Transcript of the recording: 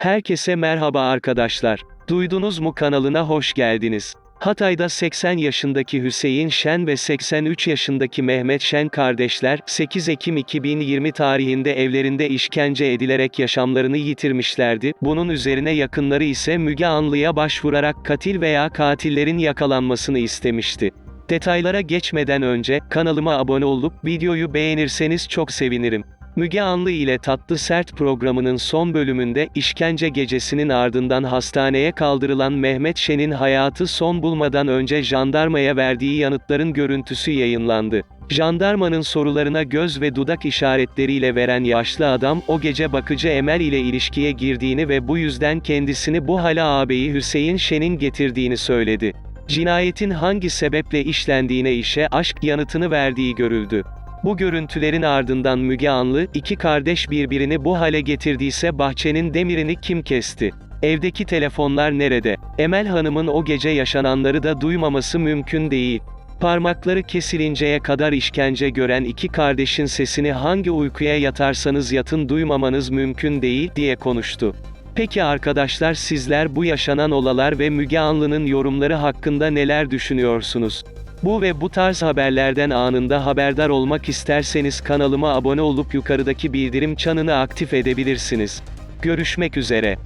Herkese merhaba arkadaşlar. Duydunuz mu kanalına hoş geldiniz. Hatay'da 80 yaşındaki Hüseyin Şen ve 83 yaşındaki Mehmet Şen kardeşler, 8 Ekim 2020 tarihinde evlerinde işkence edilerek yaşamlarını yitirmişlerdi. Bunun üzerine yakınları ise Müge Anlı'ya başvurarak katil veya katillerin yakalanmasını istemişti. Detaylara geçmeden önce, kanalıma abone olup videoyu beğenirseniz çok sevinirim. Müge Anlı ile Tatlı Sert programının son bölümünde işkence gecesinin ardından hastaneye kaldırılan Mehmet Şen'in hayatı son bulmadan önce jandarmaya verdiği yanıtların görüntüsü yayınlandı. Jandarmanın sorularına göz ve dudak işaretleriyle veren yaşlı adam, o gece bakıcı Emel ile ilişkiye girdiğini ve bu yüzden kendisini bu hale ağabeyi Hüseyin Şen'in getirdiğini söyledi. Cinayetin hangi sebeple işlendiğine işe aşk yanıtını verdiği görüldü. Bu görüntülerin ardından Müge Anlı, iki kardeş birbirini bu hale getirdiyse bahçenin demirini kim kesti? Evdeki telefonlar nerede? Emel Hanım'ın o gece yaşananları da duymaması mümkün değil. Parmakları kesilinceye kadar işkence gören iki kardeşin sesini hangi uykuya yatarsanız yatın duymamanız mümkün değil diye konuştu. Peki arkadaşlar sizler bu yaşanan olalar ve Müge Anlı'nın yorumları hakkında neler düşünüyorsunuz? Bu ve bu tarz haberlerden anında haberdar olmak isterseniz kanalıma abone olup yukarıdaki bildirim çanını aktif edebilirsiniz. Görüşmek üzere.